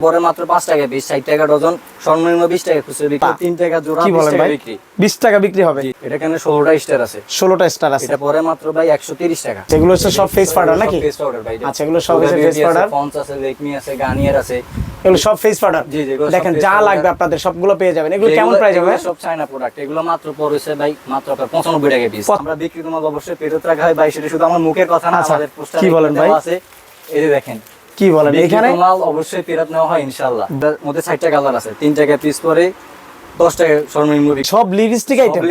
পরে মাত্র পাঁচ টাকা পিস ষাট টাকা ডজন সর্বনিম্ন বিশ টাকা খুচরো বিক্রি তিন টাকা জোড়া 20 টাকা বিক্রি। বিশ টাকা বিক্রি হবে। এটা কেন ষোলোটা স্টার আছে? ষোলোটা স্টার আছে। এটা পরে মাত্র ভাই একশো তিরিশ টাকা। যেগুলো হচ্ছে সব ফেস পাউডার নাকি? ফেস পাউডার ভাই আচ্ছা, এগুলো সব হচ্ছে face ফন্স আছে লেকমি আছে গার্নিয়ার আছে। এগুলো সব ফেস পাউডার জি, জি, দেখেন যা লাগবে আপনাদের সবগুলো পেয়ে যাবেন। এগুলো কেমন প্রাইস হবে? সব চায়না প্রোডাক্ট এগুলো মাত্র পড়েছে ভাই মাত্র আপনার পঁচানব্বই টাকা পিস আমরা বিক্রি তোমার অবশ্যই ফেরত রাখা হয় ভাই সেটা শুধু আমার মুখের কথা না আচ্ছা, আমাদের পোস্টার কি বলেন ভাই? আছে। এই যে দেখেন কি বলেন এখানে? মাল অবশ্যই ফেরত নেওয়া হয় ইনশাআল্লাহ। মধ্যে চারটা কালার আছে তিন টাকা পিস পরে সব লিপস্টিক আইটেম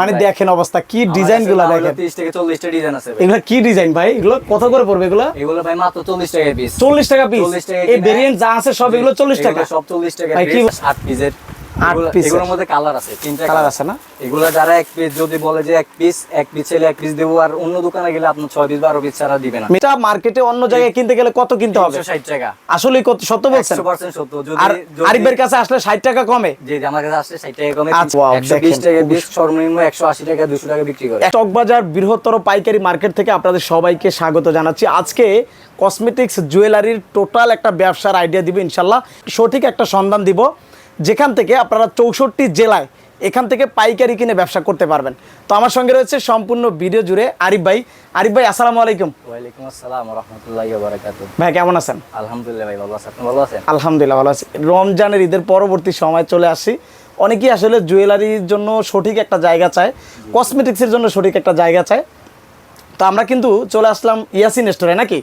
মানে দেখেন অবস্থা কি ডিজাইনগুলা দেখেন? থেকে চল্লিশটা ডিজাইন আছে এগুলো কি ডিজাইন ভাই? এগুলো কত করে পড়বে এগুলো? এগুলো ভাই মাত্র চল্লিশ টাকা পিস চল্লিশ টাকা পিস 40 টাকা এই ভেরিয়েন্ট যা আছে সব এগুলো চল্লিশ টাকা সব চল্লিশ টাকা ভাই, কি আট পিসের আট এগুলো- এগুলোর মধ্যে কালার আছে তিনটা কালার আছে না? এগুলো যারা এক পিস যদি বলে যে এক পিস এক পিস ছেলে এক পিস দেবো আর অন্য দোকানে গেলে আপনার ছয় পিস বারো পিস ছাড়া দিবে না। এটা মার্কেটে অন্য জায়গায় কিনতে গেলে কত কিনতে হবে? ষাট টাকা। আসলে কত সত্য বলছেন? সত্য। আর আরিফের কাছে আসলে ষাট টাকা কমে? যে যে আমার কাছে আসলে ষাট টাকা কমে। একশো বিশ টাকা খুব সর্বনিম্ন একশো আশি টাকা দুশো টাকা বিক্রি করে। চকবাজার বৃহত্তর পাইকারি মার্কেট থেকে আপনাদের সবাইকে স্বাগত জানাচ্ছি। আজকে কসমেটিক্স জুয়েলারির টোটাল একটা ব্যবসার আইডিয়া দিব ইনশাল্লাহ। সঠিক একটা সন্ধান দিব। যেখান থেকে আপনারা চৌষট্টি জেলায় এখান থেকে পাইকারি কিনে ব্যবসা করতে পারবেন। তো আমার সঙ্গে রয়েছে সম্পূর্ণ ভিডিও জুড়ে আরিফ ভাই। আরিফ ভাই আসসালামু আলাইকুম। ওয়ালাইকুম আসসালাম রহমতুল্লাহ ভাই কেমন আছেন? আলহামদুলিল্লাহ ভাই ভালো আছেন? ভালো আছেন? আলহামদুলিল্লাহ ভালো আছি। রমজানের ঈদের পরবর্তী সময় চলে আসি। অনেকেই আসলে জুয়েলারির জন্য সঠিক একটা জায়গা চায় কসমেটিক্সের জন্য সঠিক একটা জায়গা চায়। তো আমরা কিন্তু চলে আসলাম ইয়াসিন স্টোরে নাকি?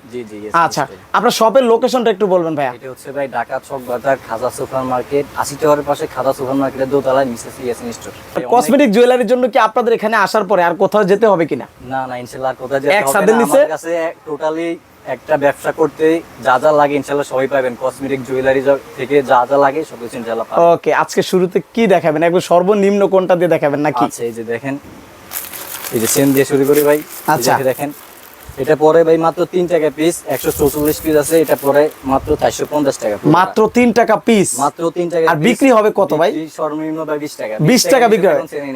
আচ্ছা। আপনার শপের লোকেশনটা একটু বলবেন ভাইয়া। এটা হচ্ছে ভাই ঢাকা চক বাজার খাজা সুপার মার্কেট আশি টাওয়ারের পাশে খাজা সুপার মার্কেটের দোতলায় মিসেস ইয়াসিন স্টোর কসমেটিক জুয়েলারির জন্য কি আপনাদের এখানে আসার পরে আর কোথাও যেতে হবে কিনা? না না ইনশাআল্লাহ আর কোথায় যেতে হবে না। নিচে? আমার কাছে টোটালি একটা ব্যবসা করতে যা যা লাগে ইনশাআল্লাহ সবাই পাবেন। কসমেটিক জুয়েলারি থেকে যা যা লাগে সব কিছু ইনশাআল্লাহ পাবেন। ওকে আজকে শুরুতে কি দেখাবেন? একবার সর্বনিম্ন কোনটা দিয়ে দেখাবেন নাকি? আচ্ছা এই যে দেখেন এই যে সেন দিয়ে শুরু করি ভাই আচ্ছা। দেখেন এটা পরে ভাই মাত্র তিন টাকা পিস একশো চৌচল্লিশ পিস আছে এটা পরে মাত্র চারশো পঞ্চাশ টাকা মাত্র তিন টাকা পিস মাত্র তিন টাকা আর বিক্রি হবে কত ভাই? সর্বনিম্ন ভাই বিশ টাকা। বিশ টাকা বিক্রি।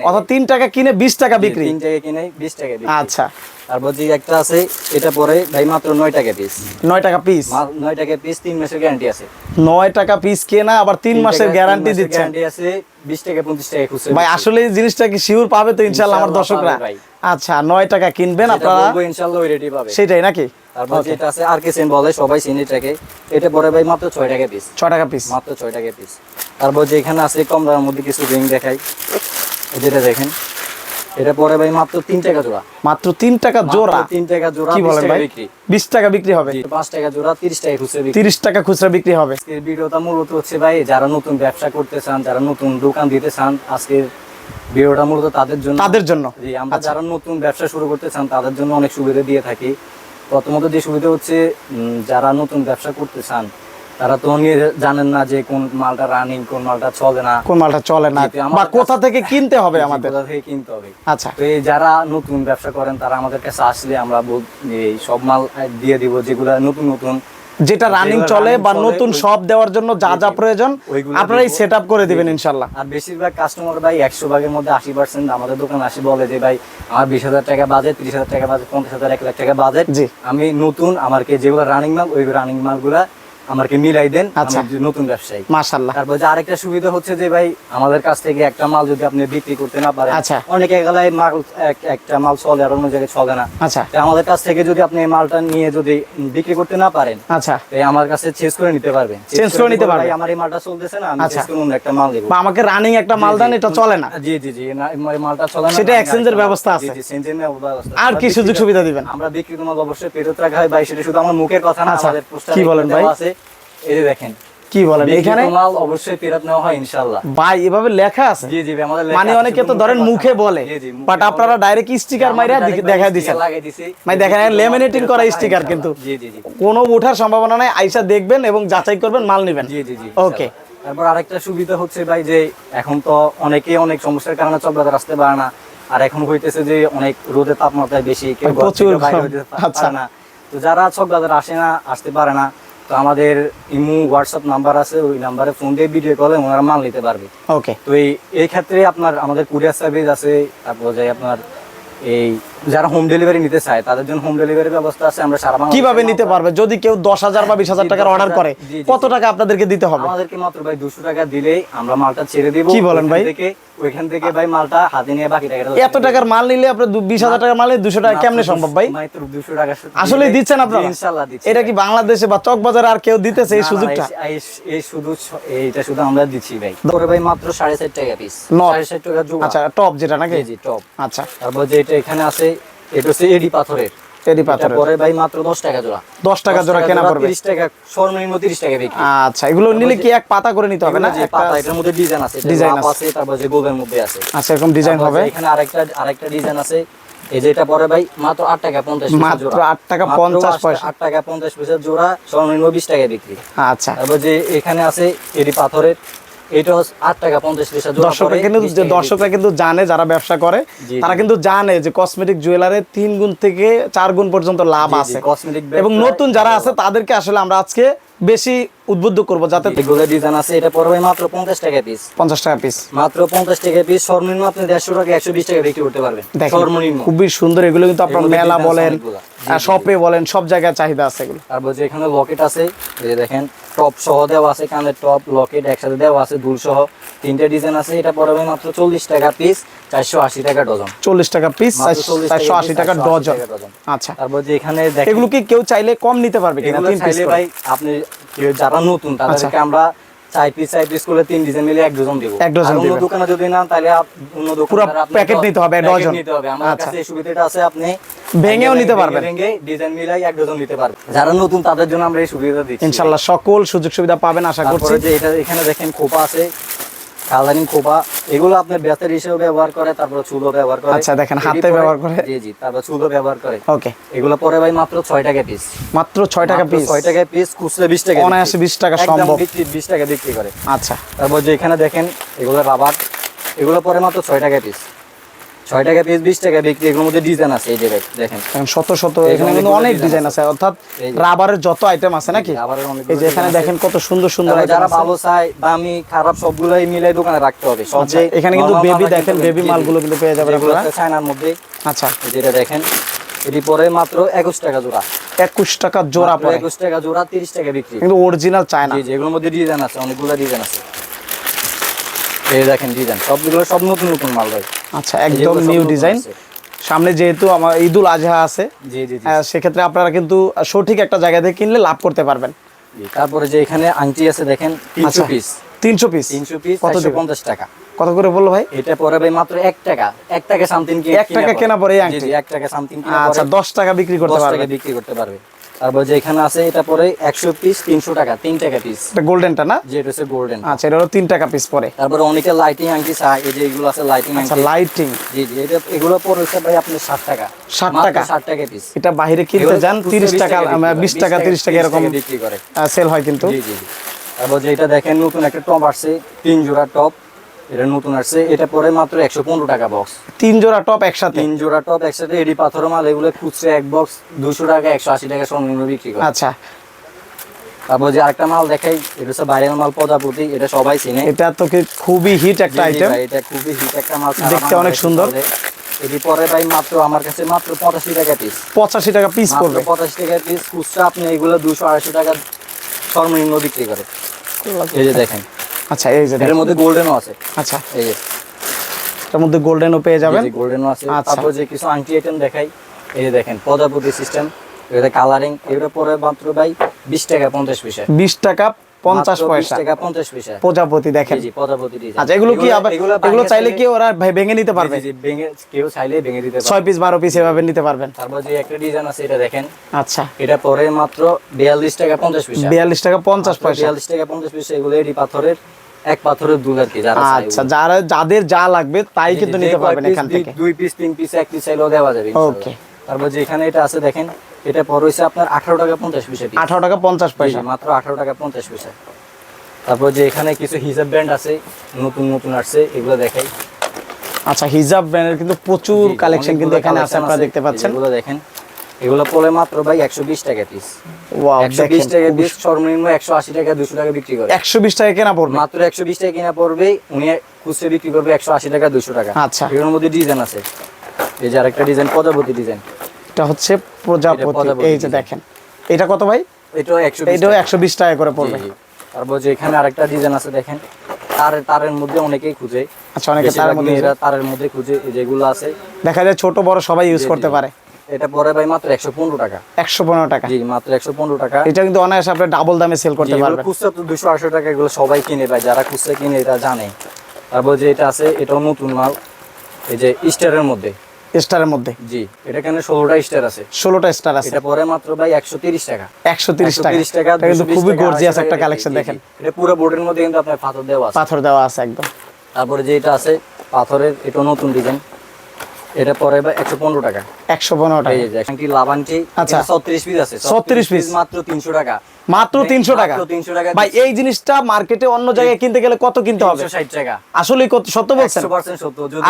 অর্থাৎ তিন টাকা কিনে বিশ টাকা বিক্রি। তিন টাকা কিনে বিশ টাকা আচ্ছা। তারপর যে একটা আছে এটা পরে ভাই মাত্র নয় টাকা পিস নয় টাকা পিস নয় টাকা পিস তিন মাসের গ্যারান্টি আছে। নয় টাকা পিস কেনা আবার তিন মাসের গ্যারান্টি আছে বিশ টাকা পঁচিশ টাকা ভাই আসলে জিনিসটা কি শিওর পাবে তো ইনশাল্লাহ আমার দর্শকরা। আচ্ছা নয় টাকা কিনবেন আপনারা। ওই রেটই পাবে। সেটাই নাকি? তারপর যেটা আছে আর কে বলে সবাই সিনিটাকে এটা পরে ভাই মাত্র ছয় টাকা পিস ছ টাকা পিস মাত্র ছয় টাকা পিস তারপর যে এখানে আছে কম দামের মধ্যে কিছু রিং দেখাই। যেটা দেখেন এটা পরে ভাই মাত্র তিন টাকা জোড়া। মাত্র তিন টাকা মাত্র জোড়া? তিন টাকা জোড়া কি 20 বলেন ভাই? বিশ টাকা বিক্রি হবে। পাঁচ টাকা জোড়া তিরিশ টাকা খুচরা বিক্রি। তিরিশ টাকা খুচরা বিক্রি হবে। ভিডিওটা মূলত হচ্ছে ভাই যারা নতুন ব্যবসা করতে চান যারা নতুন দোকান দিতে চান আজকের ভিডিওটা মূলত তাদের জন্য। তাদের জন্য। জি আমরা আচ্ছা। যারা নতুন ব্যবসা শুরু করতে চান তাদের জন্য অনেক সুবিধা দিয়ে থাকি। প্রথমত যে সুবিধা হচ্ছে যারা নতুন ব্যবসা করতে চান তারা তো জানেন না যে কোন মালটা রানিং কোন মালটা চলে না। কোন মালটা চলে না বা কোথা থেকে কিনতে হবে আমাদের? কোথা থেকে কিনতে হবে। আচ্ছা। তো এই যারা নতুন ব্যবসা করেন তারা আমাদের কাছে আসলে আমরা এই সব মাল দিয়ে দিব যেগুলা নতুন নতুন যেটা রানিং চলে বা নতুন সব দেওয়ার জন্য যা যা প্রয়োজন আপনারা এই। সেট আপ করে দিবেন ইনশাল্লাহ আর বেশিরভাগ কাস্টমার ভাই একশো ভাগের মধ্যে আশি পার্সেন্ট আমাদের দোকানে আসি বলে যে ভাই আমার বিশ হাজার টাকা বাজেট ত্রিশ হাজার টাকা বাজেট পঞ্চাশ হাজার এক লাখ টাকা বাজেট। আমি নতুন আমাকে যেগুলো রানিং মাল ওই রানিং মালগুলা আমাকে মিলাই দেন আচ্ছা। নতুন ব্যবসায়ী। মাশাল্লাহ তারপর যে আরেকটা সুবিধা হচ্ছে যে ভাই আমাদের কাছ থেকে একটা মাল যদি আপনি বিক্রি করতে না পারেন আচ্ছা। অনেকে গেলায় মাল একটা মাল চলে আর অন্য জায়গায় চলে না। আচ্ছা। আমাদের কাছ থেকে যদি আপনি মালটা নিয়ে যদি বিক্রি করতে না পারেন আচ্ছা। তাই আমার কাছে চেঞ্জ করে নিতে পারবেন। Change করে নিতে পারবেন। আমার এই মালটা চলতেছে না আমি আচ্ছা। চেঞ্জ করে অন্য একটা মাল দেবো আমাকে রানিং একটা মাল দেন এটা চলে না। জি জি জি না, মালটা চলে না সেটা এর ব্যবস্থা আছে। জি, এর ব্যবস্থা আর কি সুযোগ সুবিধা দিবেন? আমরা বিক্রি তোমার অবশ্যই ফেরত রাখা হয় ভাই সেটা শুধু আমার মুখের কথা না আমাদের পোস্টার কি বলেন ভাই? আছে। এই যে দেখেন। কি বলেন এখানে? মাল অবশ্যই ফেরত নেওয়া হয় ইনশাআল্লাহ। ভাই এভাবে লেখা আছে? জি জি আমাদের লেখা মানে অনেকে তো ধরেন মুখে বলে বাট আপনারা ডাইরেক্ট স্টিকার মাইরা দেখা দিছেন লাগিয়ে দিছি। মানে দেখেন, ফেরত করা ইনশাআল্লাহ। কিন্তু। জি জি জি। কোনো উঠার সম্ভাবনা নাই আইসা দেখবেন এবং যাচাই করবেন মাল নেবেন। জি জি জি ওকে তারপর আরেকটা সুবিধা হচ্ছে ভাই যে এখন তো অনেকে অনেক সমস্যার কারণে চকবাজার আসতে পারে না। আর এখন হইতেছে যে অনেক রোদের তাপমাত্রা বেশি কেউ বাইরে হইতে আচ্ছা। পারে না। তো যারা চকবাজার আসে না আসতে পারে না তো আমাদের ইমু হোয়াটসঅ্যাপ নাম্বার আছে ওই নাম্বারে ফোন দিয়ে ভিডিও কলে ওনারা মাল নিতে পারবে। ওকে তো এই ক্ষেত্রে আপনার আমাদের কুরিয়ার সার্ভিস আছে তারপর যাই আপনার এই যারা হোম ডেলিভারি নিতে চায় তাদের জন্য হোম ডেলিভারির ব্যবস্থা আছে আমরা সারা কীভাবে নিতে পারবে? যদি কেউ দশ হাজার বা বিশ হাজার টাকার অর্ডার করে কত টাকা আপনাদেরকে দিতে হবে? আমাদেরকে মাত্র ভাই দুশো টাকা দিলেই আমরা মালটা ছেড়ে দিব। কি বলেন ভাই? ওইখান থেকে ভাই মালটা হাতে নিয়ে বাকি টাকাটা এত টাকার মাল নিলে আপনার বিশ হাজার টাকার মাল দুশো টাকা কেমনে সম্ভব ভাই? দুশো টাকা আসলে দিচ্ছেন আপনারা? ইনশাল্লাহ দিচ্ছি এটা কি বাংলাদেশে বা চকবাজারে আর কেউ দিতেছে এই সুযোগটা? এই- শুধু এইটা শুধু আমরা দিচ্ছি ভাই। তোরে ভাই মাত্র সাড়ে ষাট টাকা পিস। সাড়ে ষাট টাকা আচ্ছা টপ যেটা নাকি? জি টপ আচ্ছা। তারপর যে এটা এখানে আছে এটা হচ্ছে এডি পাথরের। এডি পাথরের। পরে ভাই মাত্র দশ টাকা জোড়া। দশ টাকা জোড়া কেনা পড়বে। তিরিশ টাকা সর্বনিম্ন তিরিশ টাকা বিক্রি। আচ্ছা এগুলো নিলে কি এক পাতা করে নিতে হবে না? যে পাতা এটার মধ্যে ডিজাইন আছে ডিজাইন আছে। আছে তারপর যে গোবের মধ্যে আছে। আচ্ছা এরকম ডিজাইন হবে? এখানে আরেকটা আরেকটা ডিজাইন আছে। এই যে পরে ভাই মাত্র আট টাকা পঞ্চাশ পয়সা মাত্র জোড়া। আট টাকা মাত্র পঞ্চাশ আট- পয়সা। আট টাকা পঞ্চাশ পয়সা জোড়া সর্বনিম্ন বিশ টাকা বিক্রি। আচ্ছা। তারপর যে এখানে আছে এডি পাথরের। এটা আট টাকা পঞ্চাশ পয়সা দর্শকরা কিন্তু 20 যে টাকা দর্শকরা কিন্তু জানে যারা ব্যবসা করে তারা কিন্তু জানে যে কসমেটিক জুয়েলারে তিন গুণ থেকে চার গুণ পর্যন্ত লাভ আছে। এবং নতুন যারা আছে তাদেরকে আসলে আমরা আজকে বেশি উদ্বুদ্ধ করব যাতে এগুলো ডিজাইন আছে এটা পড়বে মাত্র পঞ্চাশ টাকা পিস পঞ্চাশ টাকা পিস মাত্র পঞ্চাশ টাকা পিস সর্বনিম্ন আপনি দেড়শো টাকা একশো বিশ টাকা বিক্রি করতে পারবেন। সর্বনিম্ন। খুবই সুন্দর এগুলো কিন্তু আপনার মেলা বলেন শপে বলেন সব জায়গায় চাহিদা আছে এগুলো। তারপর যে এখানে লকেট আছে এই দেখেন টপ সহ দেওয়া আছে কানের টপ লকেট একসাথে দেওয়া আছে দুল সহ। তিনটে ডিজাইন আছে এটা পড়বে মাত্র চল্লিশ টাকা পিস চারশো আশি টাকা ডজন। চল্লিশ টাকা পিস মাত্র 40 টাকা চারশো আশি টাকা 480 ডজন। টাকা ডজন। আচ্ছা। তারপর যে এখানে এগুলো কি কেউ চাইলে কম নিতে পারবে কিনা? তিন পিস ভাই আপনি যারা নতুন তাদেরকে আচ্ছা। আমরা চার পিস চার পিস করে তিন ডিজাইন মিলে এক ডজন দেবো এক ডজন অন্য দোকানে যদি না তাহলে অন্য দোকানে পুরো packet নিতে হবে, ডজন। নিতে হবে আমার আচ্ছা। কাছে এই সুবিধাটা আছে আপনি ভেঙেও নিতে ভেঙে পারবেন। ভেঙে ডিজাইন মিলাই এক ডজন নিতে পারবেন যারা নতুন তাদের জন্য আমরা এই সুবিধা দিচ্ছি সকল সুযোগ সুবিধা পাবেন আশা করছি যে এটা এখানে দেখেন খোপা আছে কালারিং কোপা এগুলো আপনার বেতের হিসেবে ব্যবহার করে তারপর চুলো ব্যবহার করে। আচ্ছা, দেখেন, হাতে ব্যবহার করে। জি জি তারপর চুলো ব্যবহার করে। ওকে। এগুলো পরে ভাই মাত্র ছয় টাকা পিস মাত্র ছয় টাকা পিস ছয় টাকা পিস খুচরা বিশ টাকা অনায়াসে বিক্রি। 20 টাকা সম্ভব। বিক্রি বিশ টাকা বিক্রি করে। আচ্ছা। তারপর যে এখানে দেখেন এগুলো রাবার। এগুলো পরে মাত্র ছয় টাকা পিস ছয় টাকা পিস বিশ টাকা বিক্রি এগুলোর মধ্যে ডিজাইন আছে এই যে দেখেন। শত শত এখানে কিন্তু অনেক ডিজাইন আছে। অর্থাৎ রাবারের যত আইটেম আছে নাকি? এই যে এখানে দেখেন কত সুন্দর সুন্দর যারা ভালো চায় দামি খারাপ সবগুলোই মিলাই দোকানে রাখতে হবে। আচ্ছা, এখানে কিন্তু মাল দেখেন, হবে। মালগুলো কিন্তু পেয়ে যাবেন আপনারা। চায়নার মধ্যে। আচ্ছা। যেটা দেখেন এটি পরে মাত্র একুশ টাকা জোড়া। একুশ টাকা জোড়া একুশ টাকা জোড়া তিরিশ টাকা বিক্রি। কিন্তু অরিজিনাল চায় না জি জি এগুলোর মধ্যে ডিজাইন আছে অনেকগুলো ডিজাইন আছে। এই দেখেন ডিজাইন সবগুলো সব নতুন নতুন মাল ভাই। আচ্ছা একদম নিউ ডিজাইন সামনে যেহেতু আমার ঈদুল আজহা আছে সেক্ষেত্রে আপনারা কিন্তু সঠিক একটা জায়গা থেকে কিনলে লাভ করতে পারবেন। তারপরে যে এখানে আংটি আছে দেখেন তিনশো আচ্ছা পিস তিনশো পিস তিনশো পিস কত পঞ্চাশ টাকা। কত করে বলল ভাই? এটা পরে ভাই মাত্র এক টাকা। এক টাকা সামথিং এক টাকা কেনা পরে। আংটি? এক টাকা সামথিং আচ্ছা দশ টাকা বিক্রি করতে টাকা বিক্রি করতে পারবে। তারপর যে এখানে আছে এটা পরে একশো পিস তিনশো টাকা তিন টাকা পিস এটা গোল্ডেনটা না? যেটা হচ্ছে গোল্ডেন। আচ্ছা এটা হলো তিন টাকা পিস পরে। তারপরে অনেকে লাইটিং আংটি চায় এই যে এগুলো আছে লাইটিং আচ্ছা লাইটিং জি জি এটা এগুলো পরে হচ্ছে ভাই আপনি ষাট টাকা। 60 টাকা? ষাট টাকা পিস এটা বাইরে কিনতে যান তিরিশ টাকা বিশ টাকা তিরিশ টাকা এরকম বিক্রি করে। সেল হয় কিন্তু। জি জি জি। তারপর যে এটা দেখেন নতুন একটা টপ আসছে তিন জোড়া টপ এটা নতুন আসছে। এটা পরে মাত্র একশো পনেরো টাকা বক্স তিন জোড়া টপ একসাথে? তিন জোড়া টপ একসাথে এডি পাথর মাল এগুলো খুচরা এক বক্স দুশো টাকা একশো আশি টাকা সর্বনিম্ন বিক্রি করে। আচ্ছা। তারপর যে আরেকটা মাল দেখাই এটা হচ্ছে বাইরের মাল প্রজাপতি এটা সবাই চিনে। এটা তো খুবই হিট একটা আইটেম এটা খুবই হিট একটা মাল দেখতে অনেক সুন্দর। এটি পরে ভাই মাত্র আমার কাছে মাত্র পঁচাশি টাকা পিস পঁচাশি টাকা পিস পড়বে। পঁচাশি টাকা পিস খুচরা আপনি এগুলো দুশো আড়াইশো টাকা সর্বনিম্ন বিক্রি করে। এই যে দেখেন। আচ্ছা এই যে এর মধ্যে গোল্ডেনও আছে। আচ্ছা। এই যে। এটার মধ্যে গোল্ডেনও পেয়ে যাবেন। গোল্ডেনও আছে। আচ্ছা। তারপর যে কিছু আংটি আইটেম দেখাই এই যে দেখেন প্রজাপতি সিস্টেম এটা কালারিং এগুলো পরে মাত্র ভাই বিশ টাকা পঞ্চাশ পয়সা। বিশ টাকা পঞ্চাশ 20 পয়সা। টাকা পঞ্চাশ পয়সা। প্রজাপতি দেখেন। আচ্ছা এগুলো কি এগুলো চাইলে কি ওরা ভেঙে নিতে পারবে জি, জি, ভেঙে কেউ চাইলে ভেঙে দিতে পারবে। ছয় পিস বারো পিস এভাবে নিতে পারবেন। তারপর যে একটা ডিজাইন আছে এটা দেখেন। আচ্ছা। এটা পরে মাত্র বিয়াল্লিশ টাকা পঞ্চাশ পয়সা। বিয়াল্লিশ টাকা পঞ্চাশ পয়সা। বিয়াল্লিশ টাকা পঞ্চাশ পয়সা এগুলো এটি পাথরের। এক পাথরের দুল আর কি যারা আচ্ছা। যারা যাদের যা লাগবে তাই কিন্তু নিতে পারবেন এখান থেকে দুই পিস তিন পিস এক পিস চাইলেও দেওয়া যাবে। Okay. তারপর যে এখানে এটা আছে দেখেন এটা পর হইছে আপনার আঠারো টাকা পঞ্চাশ পয়সা piece। আঠারো টাকা পঞ্চাশ জি, পয়সা মাত্র আঠারো টাকা পঞ্চাশ পয়সা তারপর যে এখানে কিছু হিসাব ব্যান্ড আছে নতুন নতুন আসছে এগুলো দেখাই আচ্ছা হিজাব ব্র্যান্ডের কিন্তু প্রচুর কালেকশন কিন্তু এখানে আছে আপনারা দেখতে পাচ্ছেন এগুলো দেখেন এগুলো পরে মাত্র ভাই একশো বিশ টাকা পিস ওয়াও একশো বিশ দেখেন টাকা পিস সর্বনিম্ন একশো আশি টাকা দুশো টাকা বিক্রি করে। একশো বিশ টাকা কেনা পড়বে। মাত্র একশো বিশ টাকা কিনা পড়বে উনি খুচরা বিক্রি করবে একশো আশি টাকা দুশো টাকা। আচ্ছা। এগুলোর মধ্যে ডিজাইন আছে। এই যে আরেকটা ডিজাইন প্রজাপতি ডিজাইন। এটা হচ্ছে প্রজাপতি প্রজাপতি এই যে দেখেন। এটা কত ভাই? এটাও টাকা। করে পড়বে। তারপর যে এখানে আরেকটা ডিজাইন আছে দেখেন। তারের তারের মধ্যে অনেকেই খুঁজে। আচ্ছা অনেকে তার মধ্যে তারের মধ্যে খুঁজে যেগুলো আছে। দেখা যায় ছোট বড় সবাই ইউজ করতে পারে। এটা পরে ভাই মাত্র একশো পনেরো টাকা। একশো পনেরো টাকা। জি মাত্র একশো পনেরো টাকা। এটা কিন্তু অনায়াসে আপনি ডাবল দামে সেল করতে পারবেন। খুচরা তো দুশো আড়াইশো টাকা এগুলো সবাই কিনে ভাই যারা খুচরা কিনে এটা জানে। তারপর যে এটা আছে এটাও নতুন মাল। এই যে স্টারের মধ্যে। স্টারের মধ্যে। জি এটা কেন ষোলোটা স্টার আছে? ষোলোটা স্টার আছে। এটা পরে মাত্র ভাই একশো তিরিশ টাকা। একশো তিরিশ টাকা। 130 টাকা কিন্তু খুবই গর্জিয়াস একটা কালেকশন দেখেন। এটা পুরো বোর্ডের মধ্যে কিন্তু আপনার পাথর দেওয়া আছে। পাথর দেওয়া আছে একদম। তারপরে যে এটা আছে পাথরের এটা নতুন ডিজাইন এটা পরে ভাই একশো পনেরো টাকা। একশো পনেরো টাকা। এই যে একটি লাভানটি আচ্ছা। পিস আছে। 36 piece। মাত্র তিনশো টাকা। মাত্র তিনশো টাকা। 300 টাকা ভাই এই জিনিসটা মার্কেটে অন্য জায়গায় কিনতে গেলে কত কিনতে হবে? টাকা। আসলে কত সত্য বলছেন? সত্য। যদি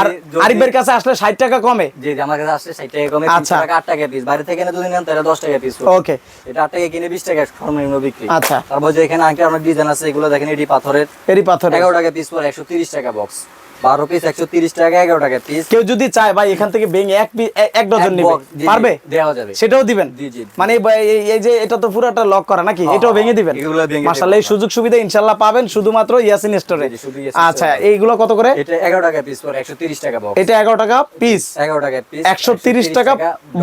আরিফের কাছে আসলে ষাট টাকা কমে? জি আমার কাছে আসছে ষাট টাকা কমে। আচ্ছা। আচ্ছা। টাকা আট টাকা পিস বাইরে থেকে যদি নেন তাহলে দশ টাকা পিস ওকে এটা আট টাকা কিনে বিশ টাকা সর্বনিম্ন বিক্রি। আচ্ছা। তারপর যে এখানে আরেকটা অনেক ডিজাইন আছে এগুলো দেখেন এটি পাথরের। এরই পাথর এগারো টাকা পিস পর একশো তিরিশ টাকা বক্স বারো পিস একশো তিরিশ টাকা এগারো টাকা পিস কেউ যদি চায় ভাই এখান থেকে ভেঙে এক এক ডজন নিবে। পারবে? দেওয়া যাবে। সেটাও দিবেন? জি, জি। মানে এই- যে এটা তো পুরোটা লক করা নাকি? এটাও ভেঙে দিবেন? মাশাআল্লাহ এই সুযোগ সুবিধা ইনশাআল্লাহ পাবেন শুধুমাত্র ইয়াসিন স্টোরে আচ্ছা এইগুলো কত করে? এটা এগারো টাকা পিস পর একশো তিরিশ টাকা বক্স এটা এগারো টাকা পিস এগারো টাকা পিস একশো তিরিশ টাকা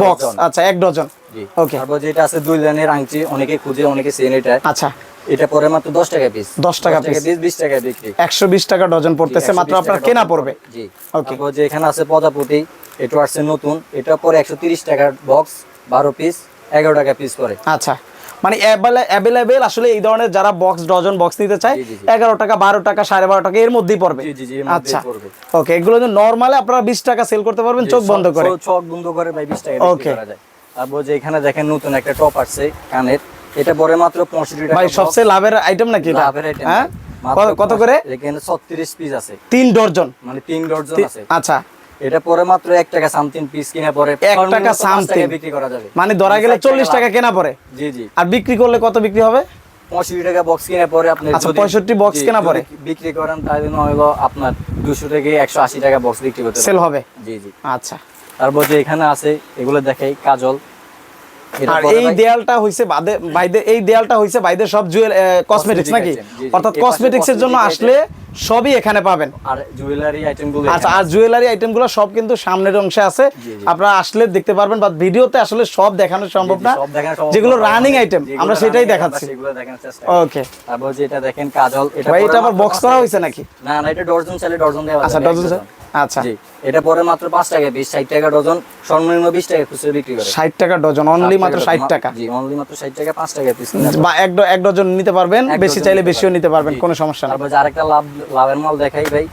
বক্স আচ্ছা এক ডজন। ওকে তারপর যেটা আছে দুই লাইনের আংটি অনেকে খুঁজে অনেকে সেন এটা। আচ্ছা। এটা পরে মাত্র দশ টাকা পিস 10 টাকা। পিস বিশ টাকা বিক্রি। একশো বিশ টাকা ডজন পড়তেছে মাত্র আপনার কেনা পড়বে। জি। Okay. তারপর যে এখানে আছে প্রজাপতি এটা আসছে নতুন। এটা পরে একশো তিরিশ টাকার বক্স বারো পিস এগারো টাকা পিস করে আচ্ছা। মানে অ্যাভেলেবেল আসলে এই ধরনের যারা বক্স ডজন বক্স নিতে চায়। এগারো টাকা বারো টাকা সাড়ে বারো টাকা এর মধ্যেই পড়বে। জি, জি, জি, এর মধ্যেই আচ্ছা। ওকে এগুলো নর্মালি আপনারা বিশ টাকা সেল করতে পারবেন চোখ বন্ধ করে। চোখ বন্ধ করে ভাই বিশ টাকা যায়। তারপর যে এখানে দেখেন নতুন একটা টপ আসছে কানের। এটা পরে মাত্র পঁয়ষট্টি টাকা ভাই সবচেয়ে লাভের আইটেম নাকি এটা? লাভের item। হ্যাঁ? কত- করে? এখানে ছত্রিশ পিস আছে। তিন ডজন মানে তিন ডজন আছে। আচ্ছা। এটা পরে মাত্র এক টাকা সামথিং পিস কিনা পরে। এক সর্বনিম্ন টাকা পাঁচ টাকায় something। বিক্রি করা যাবে। মানে ধরা গেলে ষাট চল্লিশ টাকা কেনা পড়ে জি জি। আর বিক্রি করলে কত বিক্রি হবে? পঁয়ষট্টি টাকা বক্স কিনা পরে আপনি আচ্ছা, যদি- 65 box জি, কেনা পরে? বিক্রি করেন তাহলে হলো আপনার দুশো থেকে একশো আশি টাকা বক্স বিক্রি করতে সেল হবে? জি জি। আচ্ছা। তারপর যে এখানে আছে এগুলো দেখাই কাজল। আর এই দেয়ালটা হইছে বাদে এই দেয়ালটা হইছে সব জুয়েল কসমেটিক্স নাকি। অর্থাৎ কসমেটিক্স এর জন্য আসলে সবই এখানে পাবেন। আর জুয়েলারি আইটেমগুলো আচ্ছা আর জুয়েলারি আইটেমগুলো সব কিন্তু সামনের অংশে আছে। আপনারা আসলে দেখতে পারবেন বা ভিডিওতে আসলে সব দেখানো সম্ভব না। যেগুলো রানিং আইটেম আমরা সেটাই দেখাচ্ছি। ওকে তারপর দেখেন কাজল। এটা ভাই এটা আবার বক্স করা হয়েছে নাকি? না না এটা ডজন চাইলে ডজন দেওয়া আচ্ছা ডজন আচ্ছা। জি এটা পরে মাত্র পাঁচ টাকা পিস ষাট টাকা ডজন সর্বনিম্ন বিশ টাকা খুচরো বিক্রি করে। ষাট টাকা ডজন অনলি মাত্র ষাট টাকা। জি অনলি মাত্র ষাট টাকা পাঁচ টাকা পিস বা এক এক ডজন নিতে পারবেন বেশি চাইলে বেশিও নিতে পারবেন কোনো সমস্যা তারপর যে আরেকটা লাভ লাভের মাল দেখাই ভাই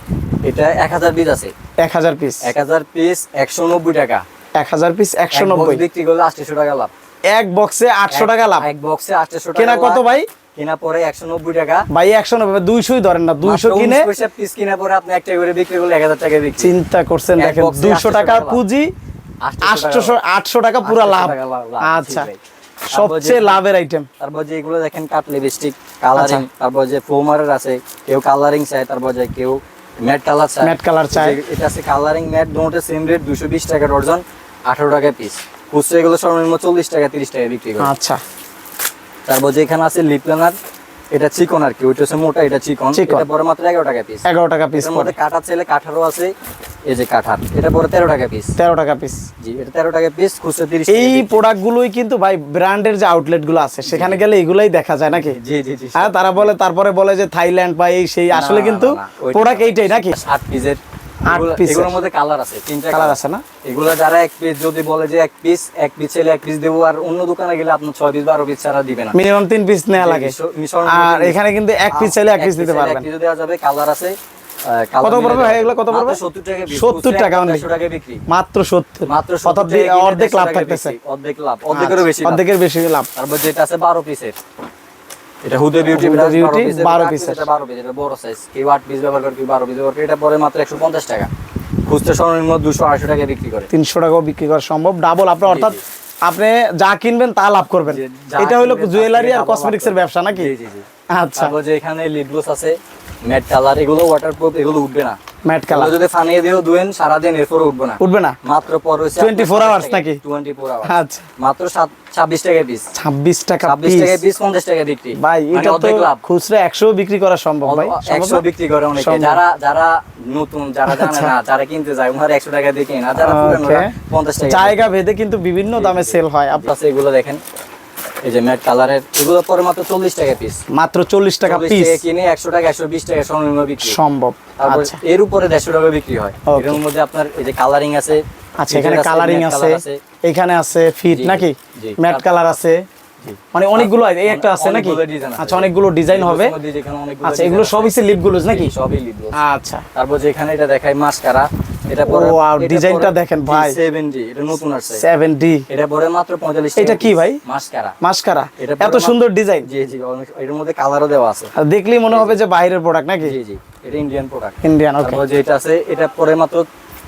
এটা এক হাজার পিস আছে। এক হাজার পিস এক হাজার পিস একশো নব্বই টাকা। এক হাজার পিস একশো এক box নব্বই বিক্রি করলে আটশো টাকা লাভ। এক বক্সে আটশো টাকা লাভ। এক বক্সে আটশো টাকা কেনা কত ভাই? কেনা পরে একশো নব্বই টাকা। ভাই একশো নব্বই দুইশোই ধরেন না দুইশো কিনে পিস কিনা পরে আপনি একটা করে বিক্রি করলে এক হাজার টাকা বিক্রি। চিন্তা করছেন দেখেন box দুইশো টাকা টাকা পুঁজি 800 আটশোশো টাকা আটশো টাকা পুরো লাভ। আচ্ছা সবচেয়ে লাভের আইটেম তারপর যে এগুলো দেখেন কাট লিপস্টিক কালারিং। তারপর যে ফোমারের আছে কেউ কালারিং চায় তারপর যে কেউ ম্যাট কালার চায়। Matte color চায়। এটা আছে কালারিং ম্যাট দুটো সেম রেট দুশো বিশ টাকা ডর্জন আঠারো টাকা পিস খুচরা এগুলো সর্বনিম্ন চল্লিশ টাকা তিরিশ টাকা বিক্রি করে। আচ্ছা। তারপর যে এখানে আছে লিপ লাইনার এটা চিকন আর কি ওইটা হচ্ছে মোটা এটা চিকন। এটা পরে মাত্র এগারো টাকা পিস এগারো টাকা পিস মধ্যে চাইলে কাঠারও আছে এই যে কাঠার এটা পরে তেরো টাকা পিস তেরো টাকা পিস জি এটা তেরো টাকা পিস খুচরা তিরিশ এই প্রোডাক্টগুলোই কিন্তু ভাই ব্র্যান্ডের যে আউটলেটগুলো আছে সেখানে গেলে এগুলাই দেখা যায় নাকি? জি জি জি হ্যাঁ তারা বলে তারপরে বলে যে থাইল্যান্ড বা এই সেই আসলে কিন্তু প্রোডাক্ট এইটাই নাকি? আট পিসের আট এগুলো- এগুলোর মধ্যে কালার আছে তিনটা কালার আছে না? এগুলো যারা এক পিস যদি বলে যে এক পিস এক পিস ছেলে এক পিস দেবো আর অন্য দোকানে গেলে আপনার ছয় পিস বারো পিস ছাড়া দিবে না। মিনিমাম তিন পিস নেওয়া লাগে। মিশর- মিশর- আর এখানে কিন্তু এক পিস চাইলে এক পিস দিতে চাইলে পারবেন। এক piece দেওয়া যাবে কালার আছে কত পড়বে ভাই এগুলো কত মাত্র পড়বে? 70 টাকা 70 টাকা only। 150 টাকা বিক্রি। মাত্র সত্তর। মাত্র অর্থাৎ অর্ধেক লাভ থাকতেছে। অর্ধেক লাভ। বেশি। অর্ধেকের বেশি লাভ। তারপর যেটা আছে 12 পিসের এটা Huda beauty Huda beauty 12 piece এটা 12 পিস এটা বড় সাইজ কেউ 8 পিস ব্যবহার করে কেউ 12 পিস ব্যবহার করে এটা পরে মাত্র 150 টাকা। খুচরা সর্বনিম্ন 280 টাকা বিক্রি করে। তিনশো টাকাও বিক্রি করা সম্ভব। ডাবল আপনি অর্থাৎ আপনি যা কিনবেন তা লাভ করবেন। এটা হলো জুয়েলারি আর কসমেটিক্সের কসমেটিক্স এর ব্যবসা নাকি? জি, জি। আচ্ছা। এখানে লিড গ্লোস আছে ম্যাট কালার এগুলো ওয়াটারপ্রুফ এগুলো উঠবে না। ম্যাট কালার যদি ফানিয়ে দিও দুয়েন সারাদিন এরপর উঠবে না। উঠবে না? মাত্র পর হচ্ছে 24 hours নাকি? টোয়েন্টি ফোর আওয়ার্স আচ্ছা। মাত্র সাত ছাব্বিশ টাকা পিস ছাব্বিশ টাকা ছাব্বিশ পিস টাকা পিস পঞ্চাশ টাকা বিক্রি। ভাই মানে এটা তো খুচরা একশো বিক্রি করা সম্ভব ভাই। সম্ভব একশো না? বিক্রি করে অনেকে। যারা যারা নতুন যারা জানে আচ্ছা। না যারা কিনতে যায় ওনারা একশো টাকা দিয়ে কিনে। আর যারা Okay. পঞ্চাশ টাকা জায়গা ভেদে কিন্তু বিভিন্ন দামে সেল হয়। আপ- প্লাস এগুলো দেখেন। এই যে ম্যাট কালারের এগুলো পরে মাত্র চল্লিশ টাকা পিস মাত্র চল্লিশ টাকা পিস কিনে একশো টাকা একশো বিশ টাকা সর্বনিম্ন বিক্রি। সম্ভব। আচ্ছা। এর উপরে টাকা বিক্রি হয়। এর মধ্যে আপনার এই যে কালারিং আছে আচ্ছা এখানে কালারিং আছে। এখানে আছে ফিট নাকি? ম্যাট কালার আছে। মানে অনেকগুলো এই একটা আছে নাকি। আচ্ছা অনেকগুলো ডিজাইন হবে। যেখানে আচ্ছা এগুলো। সবই লিপ গুলোজ নাকি? সবই লিপ আচ্ছা। তারপর যে এখানে এটা দেখায় মাস্কারা এটা পরে Wow, ডিজাইনটা দেখেন ভাই। 70 এটা নতুন আসছে। সেভেন ডি এটা পরে মাত্র 45 এটা কি ভাই? মাসকারা। মাসকারা। এটা এত সুন্দর ডিজাইন। জি জি অনেক এর মধ্যে কালারও দেওয়া আছে। আর দেখলেই মনে হবে যে বাইরের প্রোডাক্ট নাকি? জি জি এটা ইন্ডিয়ান প্রোডাক্ট ইন্ডিয়ান ওকে যেটা আছে এটা পরে মাত্র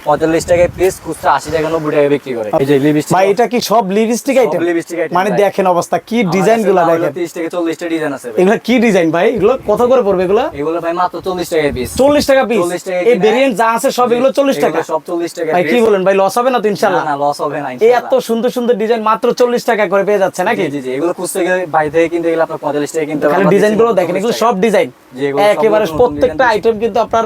45 টাকায় পিস খুচরা 80 টাকা 90 টাকা বিক্রি করে। এই যে লিপস্টিক ভাই এটা কি সব লিপস্টিক আইটেম লিপস্টিক আইটেম মানে দেখেন অবস্থা কি ডিজাইনগুলা দেখেন। 30 থেকে 40 টা ডিজাইন আছে এগুলো কি ডিজাইন ভাই? এগুলো কত করে পড়বে এগুলো? এগুলো ভাই মাত্র 40 টাকা পিস চল্লিশ টাকা পিস 40 এই ভেরিয়েন্ট যা আছে সব এগুলো চল্লিশ টাকা সব 40 টাকা ভাই কি বলেন ভাই লস হবে না তো না না লস হবে না এই এত সুন্দর সুন্দর ডিজাইন মাত্র চল্লিশ টাকা করে পেয়ে যাচ্ছে নাকি? জি জি এগুলো গেলে বাইরে থেকে কিনতে গেলে আপনার 45 টাকা কিনতে হবে। খালি ডিজাইনগুলো দেখেন 40 এগুলো সব ডিজাইন একেবারে প্রত্যেকটা আইটেম কিন্তু আপনার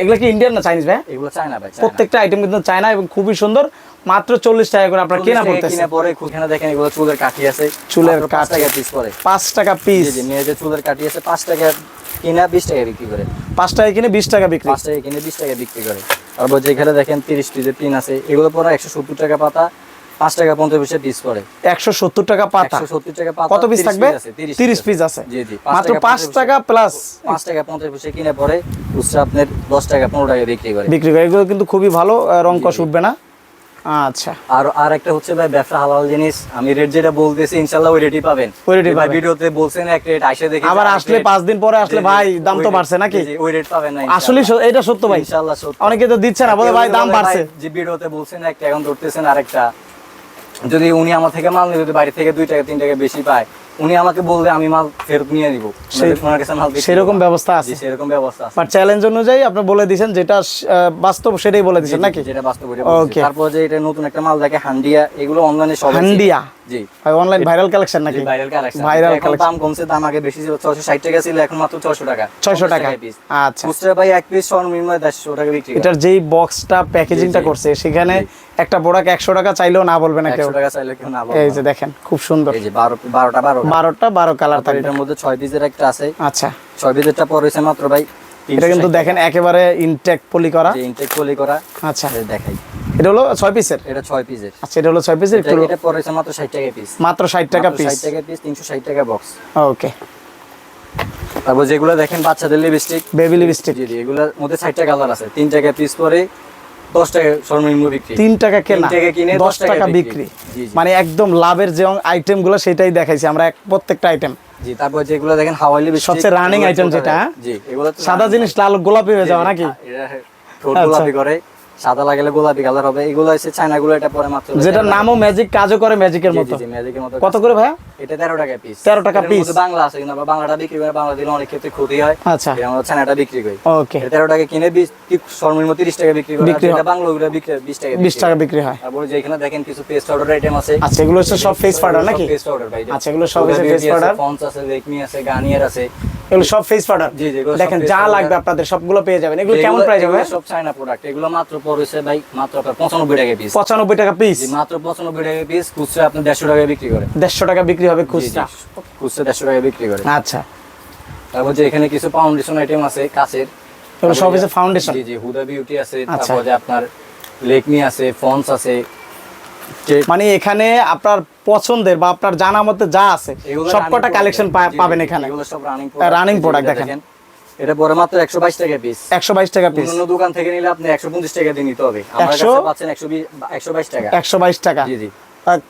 এগুলো কি ইন্ডিয়ান না চাইনিজ ভাই? এগুলো চায় না ভাই প্রত্যেকটা আইটেম কিন্তু চায়না এবং খুবই সুন্দর। মাত্র চল্লিশ টাকা করে আপনার কেনা পড়তেছে। কিনে পরে এখানে দেখেন এগুলো চুলের কাঠি আছে। চুলের পাঁচ টাকা পিস পরে পাঁচ টাকা পিস মেয়েদের চুলের কাঠি আছে 5 টাকা কিনা 20 টাকা বিক্রি করে। পাঁচ টাকা কিনে বিশ টাকা বিক্রি। 5 টাকা কিনে 20 টাকা বিক্রি করে। তারপর যেখানে দেখেন 30 পিসের পিন আছে এগুলো পরে 170 টাকা পাতা। 5 টাকা 50 পয়সা পিস পরে একশো সত্তর টাকা পাতা। 170 টাকা পাতা কত পিস থাকবে? 30 পিস আছে। জি জি মাত্র পাঁচ টাকা প্লাস 5 টাকা 50 পয়সা কিনে পরে খুচরা আপনার 10 টাকা 15 টাকা বিক্রি করে। বিক্রি করে। এগুলো কিন্তু খুবই ভালো রং কষ উঠবে না। আচ্ছা। আর আর একটা হচ্ছে ভাই ব্যবসা হালাল জিনিস। আমি রেট যেটা বলতেছি ইনশাআল্লাহ ওই রেটই পাবেন। ওই rate ই যে ভাই। ভিডিওতে বলছেন এক রেট আইসা দেখি আবার আসলে পাঁচ দিন পরে আসলে ভাই দাম তো বাড়ছে নাকি? ওই রেট পাবেন না আসলে এটা সত্য ভাই। ইনশাআল্লাহ সত্য। অনেকে তো দিচ্ছে না বলে ভাই দাম বাড়ছে। যে ভিডিওতে বলছেন একটা এখন ধরতেছেন আরেকটা। যদি উনি আমার থেকে মাল নিয়ে যদি বাইরে থেকে দুই টাকা তিন টাকা বেশি পায় উনি আমাকে বললে আমি মাল ফেরত নিয়ে দিব ওনার কাছে মাল সেরকম ব্যবস্থা আছে। সেরকম ব্যবস্থা আছে। বাট চ্যালেঞ্জ অনুযায়ী আপনি বলে দিয়েছেন যেটা বাস্তব সেটাই বলে দিয়েছেন নাকি? যেটা বাস্তব তারপর যে এটা নতুন একটা মাল দেখে হান্ডিয়া এগুলো অনলাইনে সব হান্ডিয়া। জি। ভাই অনলাইন ভাইরাল কালেকশন নাকি? ভাইরাল কালেকশন দাম কমছে দাম আগে বেশি ছিল 660 টাকা ছিল এখন মাত্র 600 টাকা। 600 টাকা। আচ্ছা। খুচরা ভাই এক পিস সর্বনিম্ন 150 টাকা বিক্রি এটার যেই বক্সটা প্যাকেজিংটা করছে সেখানে একটা প্রোডাক্ট একশো টাকা চাইলেও না বলবে না কেউ 100 টাকা চাইলে কেউ না বলবে। এই যে দেখেন খুব সুন্দর। এই যে 12 12টা 12 বারোটা বারো কালার তারপর থাকবে। এটার মধ্যে 6 পিসের একটা আছে। আচ্ছা। 6 পিসেরটা হইছে মাত্র ভাই এটা কিন্তু দেখেন একেবারে ইনটেক পলি করা। ইনটেক পলি করা। আচ্ছা। দেখাই। এটা হলো ছয় পিসের এটা 6 পিসের আচ্ছা এটা হলো ছয় পিসের এটা একটু এটা পর মাত্র 60 টাকা পিস মাত্র ষাট টাকা পিস 60 টাকা পিস 360 টাকা বক্স ওকে তারপর যেগুলো দেখেন বাচ্চাদের লিপস্টিক বেবি লিপস্টিক জি এগুলোর মধ্যে 60 কালার আছে। 3 টাকা পিস পরে 10 টাকা সর্বনিম্ন বিক্রি। তিন টাকা কেনা। তিন টাকা কিনে দশ টাকা বিক্রি। মানে একদম লাভের যে আইটেমগুলো সেটাই দেখাইছি আমরা এক- প্রত্যেকটা আইটেম জি তারপর যেগুলো দেখেন হাওয়াই লিপস্টিক সবচেয়ে running item যেটা, হ্যাঁ? জি এগুলো সাদা জিনিস লাল গোলাপি হয়ে যাওয়া নাকি? এটা ঠোঁট আচ্ছা। গোলাপি করে। সাদা লাগালে গোলাপি কালার হবে। এগুলো হচ্ছে এটা পরে মাত্র যেটার নামও ম্যাজিক কাজও করে ম্যাজিকের মতো। জি, জি, ম্যাজিকের মতো কত করে ভাইয়া? এটা 13 টাকা পিস 13 টাকা piece। বাংলা আছে কিন্তু আমরা বাংলাটা বিক্রি করে বাংলা দিলে অনেক ক্ষেত্রে ক্ষতি হয়। আচ্ছা। আমরা চায়নাটা বিক্রি করি। ওকে এটা 13 টাকা কিনে 20 সর্বনিম্ন 30 টাকা বিক্রি করে বিক্রি আর বাংলা ওগুলো বিক্রি 20 টাকা বিশ টাকা বিক্রি হয়। তারপরে যে এখানে দেখেন কিছু পেস্ট পাউডার আইটেম আছে। আচ্ছা এগুলো হচ্ছে সব ফেস পাউডার নাকি? পেস্ট পাউডার ভাই। আচ্ছা, এগুলো সব face powder? ফন্স আছে লেকমি আছে গার্নিয়ার আছে এগুলো সব ফেস পাউডার জি, জি, দেখেন যা লাগবে আপনাদের সবগুলো পেয়ে যাবেন। এগুলো কেমন প্রাইস হবে? সব চায়না প্রোডাক্ট এগুলো মাত্র পড়েছে ভাই মাত্র আপনার 95 টাকা পিস পঁচানব্বই টাকা পিস মাত্র 95 টাকা পিস খুচরা আপনি 150 টাকা বিক্রি করে। দেড়শো টাকা বিক্রি হবে জি, জি, খুচরা? খুচরা 150 টাকা বিক্রি করে। আচ্ছা। তারপর যে এখানে কিছু ফাউন্ডেশন আইটেম আছে এগুলো সব ফাউন্ডেশন জি জি হুদা বিউটি আছে আচ্ছা। তারপর যে আপনার লেকমি আছে ফন্স আছে মানে এখানে আপনার পছন্দের বা আপনার জানা মতে যা আছে এগুলো সব কটা কালেকশন পাবেন এখানে। রানিং product দেখেন। এটা পরে মাত্র 122 টাকা পিস একশো বাইশ টাকা পিস অন্য দোকান থেকে নিলে আপনি 125 টাকা দিয়ে নিতে হবে। আমার কাছে 100? পাচ্ছেন 120 122 টাকা। একশো বাইশ টাকা? জি জি।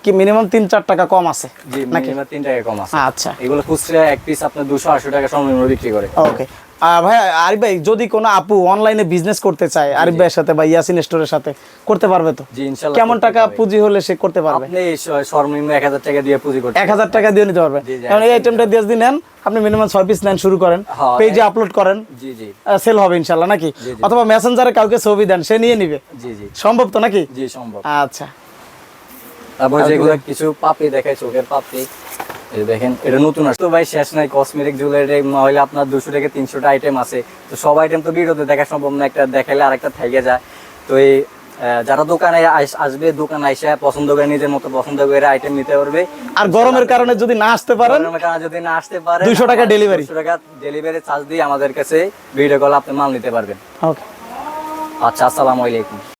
কি মিনিমাম তিন চার টাকা কম আছে? জি মিনিমাম 3 টাকা কম আছে। আচ্ছা। এগুলো খুচরা এক পিস আপনার 280 টাকা সমমূল্যে বিক্রি করে। ওকে। ভাই আরিফ ভাই যদি কোনো আপু অনলাইনে বিজনেস করতে চায় আরিফ ভাইয়ের সাথে বা ইয়াসিন স্টোরের সাথে করতে পারবে তো? কেমন টাকা পুঁজি হলে সে করতে পারবে? সর্বনিম্ন এক হাজার টাকা দিয়ে পুঁজি করতে এক হাজার টাকা দিয়ে নিতে পারবে। কারণ এই আইটেমটা দিয়ে যদি নেন আপনি মিনিমাম ছয় পিস নেন শুরু করেন। পেজে আপলোড করেন। সেল হবে ইনশাল্লাহ নাকি। অথবা মেসেঞ্জারে কাউকে ছবি দেন সে নিয়ে নিবে। সম্ভব তো নাকি? সম্ভব। আচ্ছা। তারপর যেগুলো কিছু পাপড়ি দেখায় চোখের পাপড়ি। দেখেন এটা নতুন আসছে। তো ভাই শেষ নাই কসমেটিক জুয়েলারি হলে আপনার দুশো থেকে তিনশোটা আইটেম আছে। তো সব আইটেম তো ভিডিওতে দেখা সম্ভব না একটা আরেকটা থেকে যায়। তো এই যারা দোকানে আসবে দোকানে আইসা পছন্দ করে নিজের মতো পছন্দ করে আইটেম নিতে পারবে। আর গরমের কারণে যদি না আসতে পারেন গরমের কারণে যদি না আসতে পারে 200 টাকা। দুশো টাকা ডেলিভারি চার্জ দিয়ে আমাদের কাছে ভিডিও কল আপনি মাল নিতে পারবেন। ওকে আচ্ছা আসসালামু আলাইকুম।